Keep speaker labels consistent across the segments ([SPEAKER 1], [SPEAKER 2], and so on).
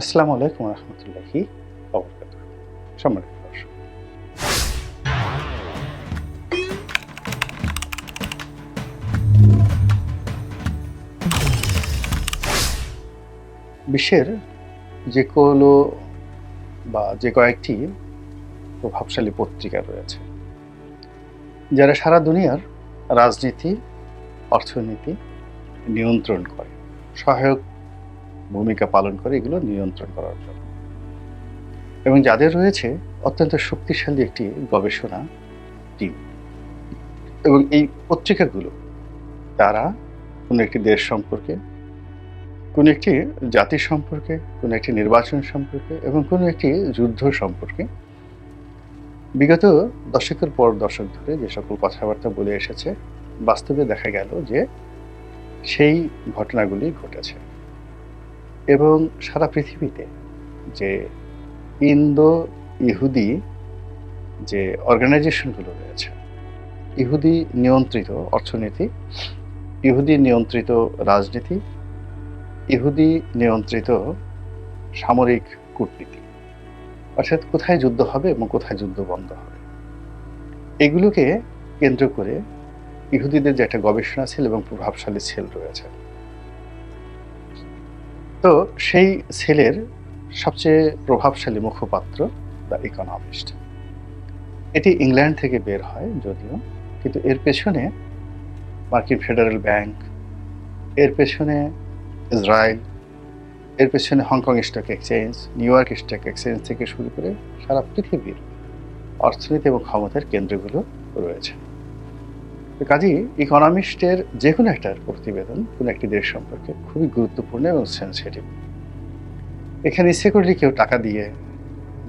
[SPEAKER 1] আসসালামু আলাইকুম রহমতুল্লাহি সম্মানিত দর্শক। বিশ্বের যে কোনো বা যে কয়েকটি প্রভাবশালী পত্রিকা রয়েছে, যারা সারা দুনিয়ার রাজনীতি, অর্থনীতি নিয়ন্ত্রণ করে, সহায়ক ভূমিকা পালন করে, এগুলো নিয়ন্ত্রণ করার জন্য। এবং যাদের রয়েছে অত্যন্ত শক্তিশালী একটি গবেষণা টিম। এবং এই পত্রিকাগুলো, তারা কোনো একটি দেশ সম্পর্কে, কোনো একটি জাতি সম্পর্কে, কোনো একটি নির্বাচন সম্পর্কে এবং কোনো একটি যুদ্ধ সম্পর্কে বিগত দশকের পর দশক ধরে যে সকল কথাবার্তা বলে এসেছে, বাস্তবে দেখা গেল যে সেই ঘটনাগুলি ঘটেছে। এবং সারা পৃথিবীতে যে ইন্দো ইহুদি যে অর্গানাইজেশনগুলো রয়েছে, ইহুদি নিয়ন্ত্রিত অর্থনীতি, ইহুদি নিয়ন্ত্রিত রাজনীতি, ইহুদি নিয়ন্ত্রিত সামরিক কূটনীতি। অর্থাৎ কোথায় যুদ্ধ হবে এবং কোথায় যুদ্ধ বন্ধ হবে। এগুলোকে কেন্দ্র করে ইহুদিদের যে একটা গবেষণা সেল এবং প্রভাবশালী সেল রয়েছে। তো সেই সেলের সবচেয়ে প্রভাবশালী মুখপাত্র দ্য ইকোনমিস্ট। এটি ইংল্যান্ড থেকে বের হয় যদিও, কিন্তু এর পেছনে মার্কিন ফেডারেল ব্যাংক, এর পেছনে ইসরায়েল, এর পেছনে Hong Kong stock exchange, New York stock exchange থেকে শুরু করে সারা পৃথিবীর অর্থনীতি এবং ক্ষমতার কেন্দ্রগুলো রয়েছে। কাজেই ইকোনমিস্টের যে কোনো একটা প্রতিবেদন, কোনো একটি দেশ সম্পর্কে খুবই গুরুত্বপূর্ণ এবং সেন্সিটিভ এখানে ইচ্ছে কেউ টাকা দিয়ে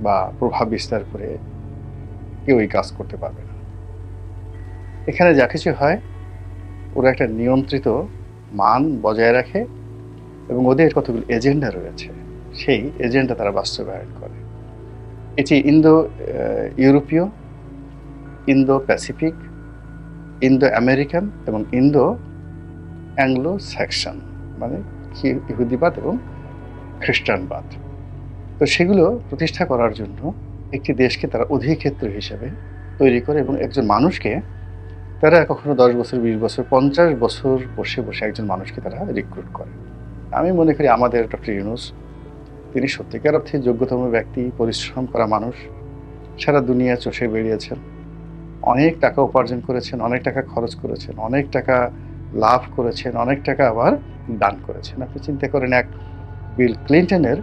[SPEAKER 1] বা প্রভাব বিস্তার করে কেউ এই কাজ করতে পারবে না। এখানে যা কিছু হয়, ওরা একটা নিয়ন্ত্রিত মান বজায় রাখে এবং ওদের কতগুলো এজেন্ডা রয়েছে, সেই এজেন্ডা তারা বাস্তবায়ন করে। এটি ইন্দো ইউরোপীয় ইন্দো প্যাসিফিক ইন্দো আমেরিকান এবং ইন্দো অ্যাংলো স্যাকশন মানে ইহুদিবাদ এবং খ্রিস্টানবাদ। তো সেগুলো প্রতিষ্ঠা করার জন্য একটি দেশকে তারা অধিক্ষেত্র হিসেবে তৈরি করে এবং একজন মানুষকে তারা কখনো দশ বছর, বিশ বছর, পঞ্চাশ বছর বসে বসে একজন মানুষকে তারা রিক্রুট করে। আমি মনে করি আমাদের ডক্টর ইউনুস, তিনি সত্যিকার অর্থে যোগ্যতম ব্যক্তি, পরিশ্রম করা মানুষ, সারা দুনিয়া চষে বেরিয়েছেন অনেক টাকা উপার্জন করেছেন, অনেক টাকা খরচ করেছেন, অনেক টাকা লাভ করেছেন, অনেক টাকা আবার দান করেছেন। আপনি চিন্তা করেন, এক বিল ক্লিন্টনের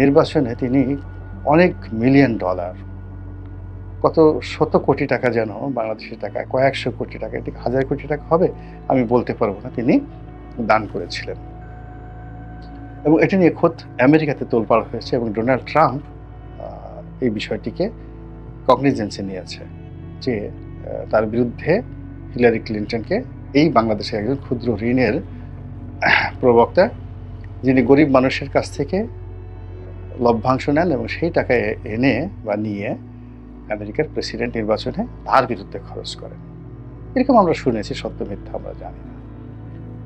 [SPEAKER 1] নির্বাচনে তিনি অনেক মিলিয়ন ডলার, কত শত কোটি টাকা যেন বাংলাদেশের টাকা, কয়েকশো কোটি টাকা, এটি হাজার কোটি টাকা হবে, আমি বলতে পারব না, তিনি দান করেছিলেন। এবং এটি নিয়ে খোদ আমেরিকাতে তোলপাড় হয়েছে এবং ডোনাল্ড ট্রাম্প এই বিষয়টিকে কগনিজেন্সে নিয়েছে। যে তার বিরুদ্ধে হিলারি ক্লিন্টনকে এই বাংলাদেশের একজন ক্ষুদ্র ঋণের প্রবক্তা, যিনি গরিব মানুষের কাছ থেকে লভ্যাংশ নেন এবং সেই টাকা এনে বা নিয়ে আমেরিকার প্রেসিডেন্ট নির্বাচনে তার বিরুদ্ধে খরচ করেন। এরকম আমরা শুনেছি, সত্য মিথ্যা আমরা জানি না।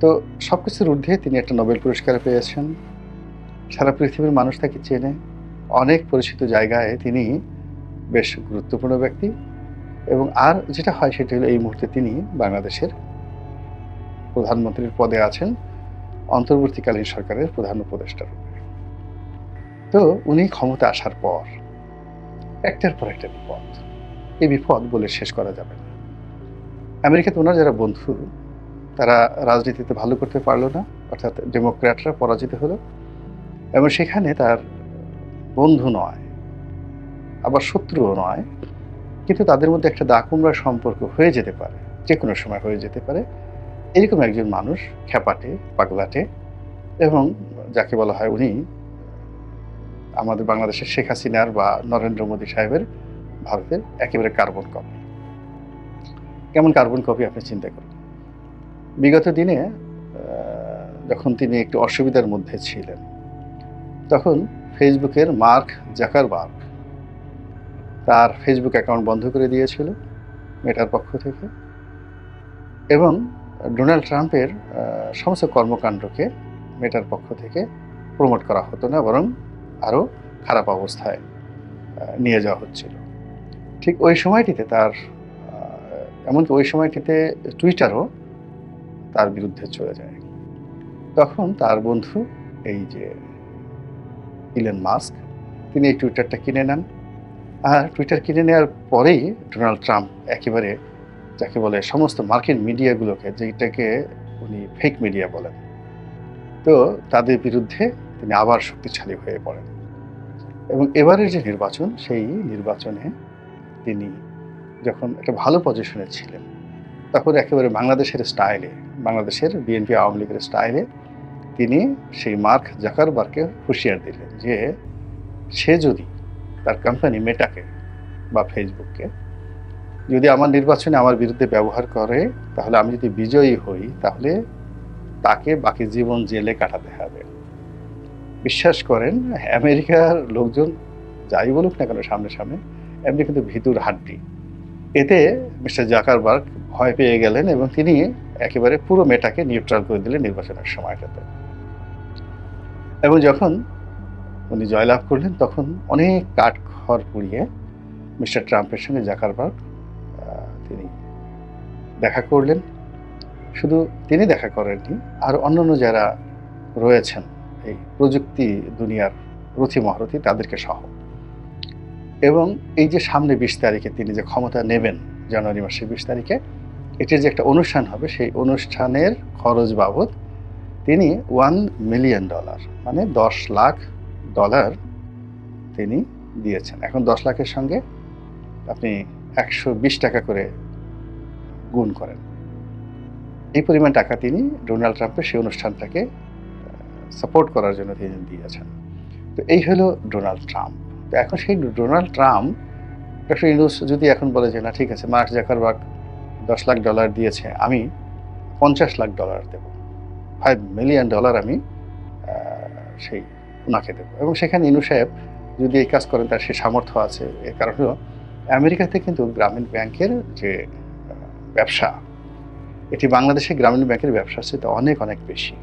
[SPEAKER 1] তো সব কিছুর ঊর্ধ্বে তিনি একটা নোবেল পুরস্কার পেয়েছেন। সারা পৃথিবীর মানুষ তাকে চেনে। অনেক পরিচিত জায়গায় তিনি বেশ গুরুত্বপূর্ণ ব্যক্তি। এবং আর যেটা হয় সেটা হলো এই মুহূর্তে তিনি বাংলাদেশের প্রধানমন্ত্রীর পদে আছেন, অন্তর্বর্তীকালীন সরকারের প্রধান উপদেষ্টা রূপে। তো উনি ক্ষমতা আসার পর, একটার পর একটা বিপদ। এই বিপদ বলে শেষ করা যাবে না। আমেরিকাতে ওনার যারা বন্ধু, তারা রাজনীতিতে ভালো করতে পারল না, অর্থাৎ ডেমোক্র্যাটরা পরাজিত হলো এবং সেখানে তার বন্ধু নয়, আবার শত্রুও নয় কিন্তু তাদের মধ্যে একটা দাকুমরা সম্পর্ক হয়ে যেতে পারে যে কোনো সময় হয়ে যেতে পারে। এরকম একজন মানুষ, খ্যাপাটে, পাগলাটে, এবং যাকে বলা হয় উনি, আমাদের বাংলাদেশের শেখ হাসিনার বা নরেন্দ্র মোদী সাহেবের ভারতের একেবারে কার্বন কপি। কেমন কার্বন কপি আপনি চিন্তা করুন? বিগত দিনে যখন তিনি একটু অসুবিধার মধ্যে ছিলেন, তখন ফেসবুকের মার্ক জাকারবার্গ তার ফেসবুক অ্যাকাউন্ট বন্ধ করে দিয়েছিল মেটার পক্ষ থেকে। এবং ডোনাল্ড ট্রাম্পের সমস্ত কর্মকাণ্ডকে মেটার পক্ষ থেকে প্রমোট করা হতো না, বরং আরও খারাপ অবস্থায় নিয়ে যাওয়া হচ্ছিল। ঠিক ওই সময়টিতে তার এমনকি ওই সময়টিতে টুইটারও তার বিরুদ্ধে চলে যায়। তখন তার বন্ধু, এই যে ইলেন মাস্ক তিনি এই টুইটারটা কিনে নেন। আর টুইটার কিনে নেওয়ার পরেই ডোনাল্ড ট্রাম্প একেবারে যাকে বলে সমস্ত মার্কিন মিডিয়াগুলোকে যেটাকে উনি ফেক মিডিয়া বলেন, তো তাদের বিরুদ্ধে তিনি আবার শক্তিশালী হয়ে পড়েন। এবং এবারের যে নির্বাচন, সেই নির্বাচনে তিনি যখন একটা ভালো পজিশনে ছিলেন, তখন একেবারে বাংলাদেশের স্টাইলে বাংলাদেশের বিএনপি আওয়ামী লীগের স্টাইলে তিনি সেই মার্ক জাকারবার্গকে হুঁশিয়ার দিলেন যে সে যদি তার কোম্পানি মেটাকে বা ফেসবুককে যদি আমার নির্বাচনে আমার বিরুদ্ধে ব্যবহার করে, তাহলে আমি যদি বিজয়ী হই, তাহলে তাকে বাকি জীবন জেলে কাটাতে হবে। বিশ্বাস করেন, আমেরিকার লোকজন যাই বলুক না কেন সামনে সামনে, এমনি কিন্তু ভিতুর হাড্ডি। এতে মিস্টার জাকারবার্গ ভয় পেয়ে গেলেন এবং তিনি একেবারে পুরো মেটাকে নিউট্রাল করে দিলেন নির্বাচনের সময়টাতে। এবং যখন উনি জয়লাভ করলেন, তখন অনেক কাঠ খড় পুড়িয়ে মিস্টার ট্রাম্পের সঙ্গে জাকারবার্গ তিনি দেখা করলেন। শুধু তিনি দেখা করেননি, আর অন্যান্য যারা রয়েছেন এই প্রযুক্তি দুনিয়ার রথি মহারথী, তাদেরকে সহ। এবং এই যে সামনে বিশ তারিখে তিনি যে ক্ষমতা নেবেন, জানুয়ারি মাসের বিশ তারিখে, এটির যে একটা অনুষ্ঠান হবে, সেই অনুষ্ঠানের খরচ বাবদ তিনি ওয়ান মিলিয়ন ডলার মানে দশ লাখ ডলার তিনি দিয়েছেন। এখন দশ লাখের সঙ্গে আপনি একশো বিশ টাকা করে গুণ করেন। এই পরিমাণ টাকা তিনি ডোনাল্ড ট্রাম্পের সেই অনুষ্ঠানটাকে সাপোর্ট করার জন্য তিনি দিয়েছেন। তো এই হলো ডোনাল্ড ট্রাম্প। তো এখন সেই ডোনাল্ড ট্রাম্প, ডক্টর ইউনুস যদি এখন বলে যে, না, ঠিক আছে, মার্ক জাকারবার্গ দশ লাখ ডলার দিয়েছে, আমি পঞ্চাশ লাখ ডলার দেব। ফাইভ মিলিয়ন ডলার আমি সেই ওনাকে দেবো এবং সেখানে ইনু সাহেব যদি এই কাজ করেন, তার সে সামর্থ্য আছে। এর কারণ হলো, আমেরিকাতে কিন্তু গ্রামীণ ব্যাংকের যে ব্যবসা, এটি বাংলাদেশে গ্রামীণ ব্যাংকের ব্যবসার চেয়ে অনেক অনেক বেশি।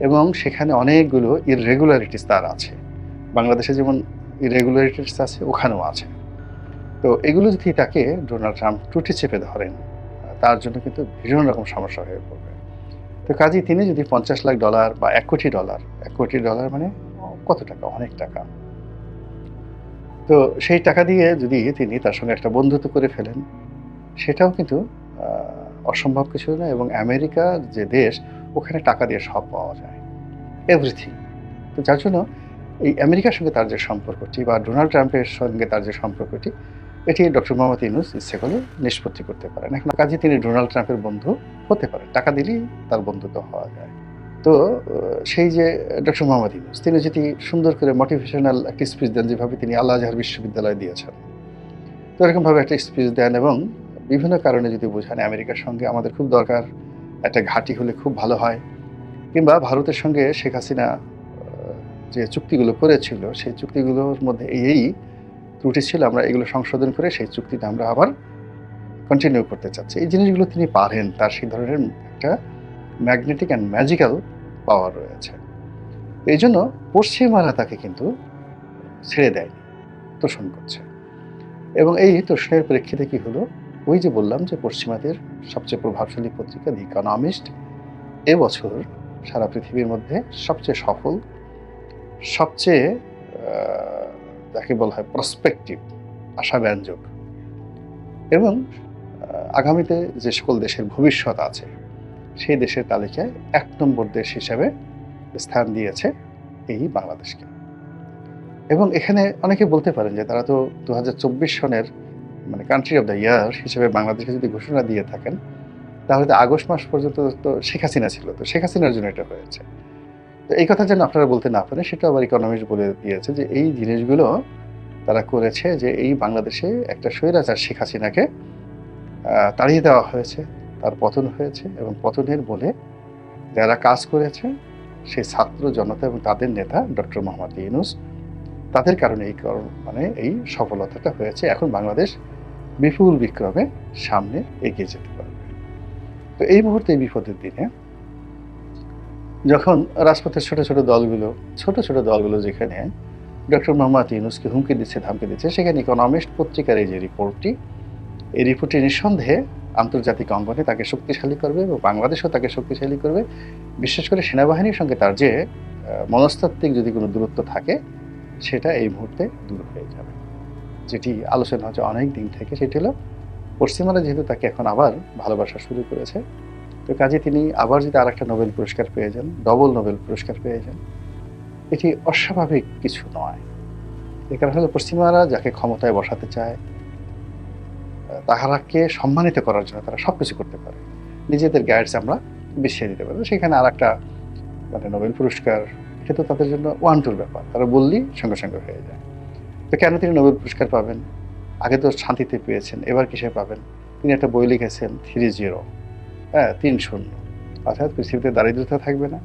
[SPEAKER 1] এবং সেখানে অনেকগুলো ইররেগুলারিটিস তার আছে। বাংলাদেশে যেমন ইরেগুলারিটিস আছে, ওখানেও আছে। তো এগুলো যদি তাকে ডোনাল্ড ট্রাম্প টুটি চেপে ধরেন, তার জন্য কিন্তু ভীষণ রকম সমস্যা হয়ে পড়বে। তো কাজেই তিনি যদি পঞ্চাশ লাখ ডলার বা এক কোটি ডলার, এক কোটি ডলার মানে কত টাকা? অনেক টাকা। তো সেই টাকা দিয়ে যদি তিনি তার সঙ্গে একটা বন্ধুত্ব করে ফেলেন, সেটাও কিন্তু অসম্ভব কিছু না এবং আমেরিকার যে দেশ, ওখানে টাকা দিয়ে সব পাওয়া যায়। এভরিথিং তো যার জন্য এই আমেরিকার সঙ্গে তার যে সম্পর্কটি বা ডোনাল্ড ট্রাম্পের সঙ্গে তার যে সম্পর্কটি, এটি ডক্টর মোহাম্মদ ইউনুস ইচ্ছে করলে নিষ্পত্তি করতে পারেন। এখন কাজে তিনি ডোনাল্ড ট্রাম্পের বন্ধু হতে পারেন। টাকা দিলেই তার বন্ধুত্ব হওয়া যায়। তো সেই যে ডক্টর মোহাম্মদ ইউনুস, তিনি যদি সুন্দর করে মোটিভেশনাল একটা স্পিচ দেন যেভাবে তিনি আল্লাহ আজহার বিশ্ববিদ্যালয়ে দিয়েছেন। তো এরকমভাবে একটা স্পিচ দেন এবং বিভিন্ন কারণে যদি বোঝান, আমেরিকার সঙ্গে আমাদের খুব দরকার, একটা ঘাঁটি হলে খুব ভালো হয়। কিংবা ভারতের সঙ্গে শেখ হাসিনা যে চুক্তিগুলো করেছিল, সেই চুক্তিগুলোর মধ্যে এই ত্রুটি ছিল, আমরা এগুলো সংশোধন করে সেই চুক্তিটা আমরা আবার কন্টিনিউ করতে চাচ্ছি। এই জিনিসগুলো তিনি পারেন, তার সেই ধরনের একটা ম্যাগনেটিক অ্যান্ড ম্যাজিক্যাল পাওয়ার রয়েছে। এই জন্য পশ্চিমারা তাকে কিন্তু ছেড়ে দেয়নি, তোষণ করছে। এবং এই তোষণের প্রেক্ষিতে কি হলো? ওই যে বললাম যে পশ্চিমাদের সবচেয়ে প্রভাবশালী পত্রিকা দি ইকোনমিস্ট এবছর সারা পৃথিবীর মধ্যে সবচেয়ে সফল, সবচেয়ে যাকে বলা হয় প্রসপেক্টিভ আশাব্যঞ্জক এবং আগামীতে যে সকল দেশের ভবিষ্যৎ আছে সেই দেশের তালিকায় এক নম্বর দেশ হিসাবে স্থান দিয়েছে এই বাংলাদেশকে। এবং এখানে অনেকে বলতে পারেন যে তারা তো দু সনের মানে কান্ট্রি অফ দ্য ইয়ার হিসেবে বাংলাদেশকে যদি ঘোষণা দিয়ে থাকেন, তাহলে তো আগস্ট মাস পর্যন্ত তো শেখ হাসিনা ছিল, তো শেখ হাসিনার জন্য এটা হয়েছে। তো এই কথা যেন আপনারা বলতে না পারেন সেটা আবার ইকোনমিস্ট বলে দিয়েছে যে এই জিনিসগুলো তারা করেছে যে এই বাংলাদেশে একটা স্বৈরাচার শেখ হাসিনাকে তাড়িয়ে দেওয়া হয়েছে। তার পতন হয়েছে এবং পতনের বলে যারা কাজ করেছে, সেই ছাত্র জনতা এবং তাদের নেতা ডক্টর মোহাম্মদ ইউনুস, তাদের কারণে এই মানে এই সফলতাটা হয়েছে। এখন বাংলাদেশ বিপুল বিক্রমে সামনে এগিয়ে যেতে পারবে। তো এই মুহূর্তে এই বিপদের দিনে যখন রাজপথের ছোট ছোট দলগুলো, ছোট ছোট দলগুলো যেখানে ডক্টর মোহাম্মদ ইউনুসকে হুমকি দিচ্ছে, ধামকি দিচ্ছে, সেখানে ইকোনমিস্ট পত্রিকার এই যে রিপোর্টটি এই রিপোর্টটি নিঃসন্দেহে আন্তর্জাতিক অঙ্গনে তাকে শক্তিশালী করবে এবং বাংলাদেশও তাকে শক্তিশালী করবে। বিশেষ করে সেনাবাহিনীর সঙ্গে তার যে মনস্তাত্ত্বিক যদি কোনো দূরত্ব থাকে, সেটা এই মুহূর্তে দূর হয়ে যাবে। যেটি আলোচনা হচ্ছে অনেক দিন থেকে, সেটি হলো পশ্চিমারা যেহেতু তাকে এখন আবার ভালোবাসা শুরু করেছে, তো কাজে তিনি আবার যদি আরেকটা নোবেল পুরস্কার পেয়ে যান, ডবল নোবেল পুরস্কার পেয়ে যান, এটি অস্বাভাবিক কিছু নয়। এ কারণ হলো পশ্চিমারা যাকে ক্ষমতায় বসাতে চায় তাহারাকে সম্মানিত করার জন্য তারা সব কিছু করতে পারে। নিজেদের গাইডস আমরা বিছিয়ে দিতে পারি। সেখানে আর একটা মানে নোবেল পুরস্কার, এটা তো তাদের জন্য ওয়ান টুর ব্যাপার। তারা বললেই সঙ্গে সঙ্গে হয়ে যায়। তো কেন তিনি নোবেল পুরস্কার পাবেন? আগে তো শান্তিতে পেয়েছেন, এবার কিসে পাবেন? তিনি একটা বই লিখেছেন থ্রি জিরো হ্যাঁ তিন শূন্য। অর্থাৎ পৃথিবীতে দারিদ্রতা থাকবে না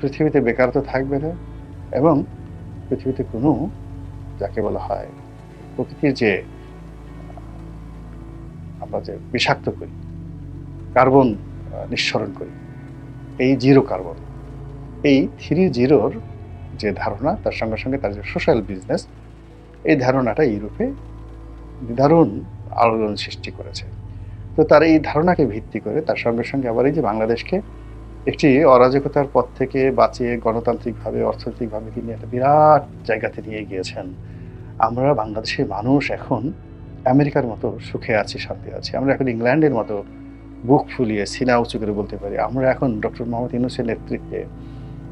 [SPEAKER 1] পৃথিবীতে বেকারত্ব থাকবে না, এবং পৃথিবীতে কোনো, যাকে বলা হয় প্রকৃতির যে আমরা যে বিষাক্ত করি, কার্বন নিঃসরণ করি, এই জিরো কার্বন, এই থ্রি জিরোর যে ধারণা, তার সঙ্গে সঙ্গে তার যে সোশ্যাল বিজনেস, এই ধারণাটা ইউরোপে দারুণ আলোড়ন সৃষ্টি করেছে। তো তার এই ধারণাকে ভিত্তি করে, তার সঙ্গে সঙ্গে আবার এই যে বাংলাদেশকে একটি অরাজকতার পথ থেকে বাঁচিয়ে গণতান্ত্রিকভাবে, অর্থনৈতিকভাবে তিনি একটা বিরাট জায়গাতে নিয়ে গিয়েছেন। আমরা বাংলাদেশের মানুষ এখন আমেরিকার মতো সুখে আছি, শান্তি আছি। আমরা এখন ইংল্যান্ডের মতো বুক ফুলিয়ে সিনা উঁচু করে বলতে পারি। আমরা এখন ডক্টর মোহাম্মদ ইউনুসের নেতৃত্বে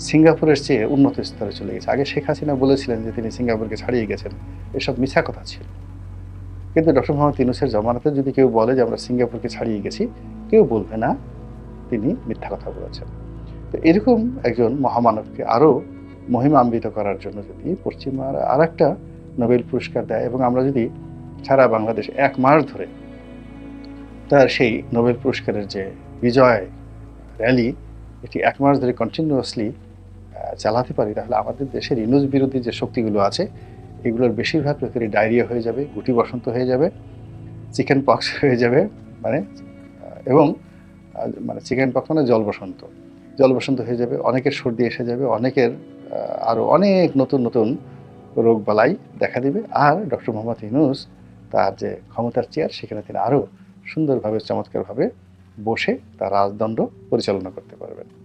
[SPEAKER 1] সিঙ্গাপুরের চেয়ে উন্নত স্তরে চলে গেছে। আগে শেখ হাসিনা বলেছিলেন যে তিনি সিঙ্গাপুরকে ছাড়িয়ে গেছেন। এসব মিথ্যা কথা ছিল। কিন্তু ডক্টর মোহাম্মদ ইউনুসের জমানাতে যদি কেউ বলে যে আমরা সিঙ্গাপুরকে ছাড়িয়ে গেছি, কেউ বলবে না। তিনি মিথ্যা কথা বলেছেন। তো এরকম একজন মহামানবকে আরও মহিমান্বিত করার জন্য যদি পশ্চিমারা আর একটা নোবেল পুরস্কার দেয় এবং আমরা যদি সারা বাংলাদেশ এক মাস ধরে তার সেই নোবেল পুরস্কারের যে বিজয় র্যালি, এটি এক মাস ধরে কন্টিনিউয়াসলি চালাতে পারি, তাহলে আমাদের দেশের ইনুজ বিরোধী যে শক্তিগুলো আছে, এগুলোর বেশিরভাগ লোকেরই ডায়রিয়া হয়ে যাবে, গুটি বসন্ত হয়ে যাবে, চিকেন পক্স হয়ে যাবে মানে এবং মানে চিকেন পক্স মানে জল বসন্ত। জল বসন্ত হয়ে যাবে, অনেকের সর্দি এসে যাবে, অনেকের আরও অনেক নতুন নতুন রোগ বালাই দেখা দিবে। আর ডক্টর মোহাম্মদ ইউনুস তার যে ক্ষমতার চেয়ার, সেখানে তিনি আরও সুন্দরভাবে, চমৎকারভাবে বসে তার রাজদণ্ড পরিচালনা করতে পারবেন।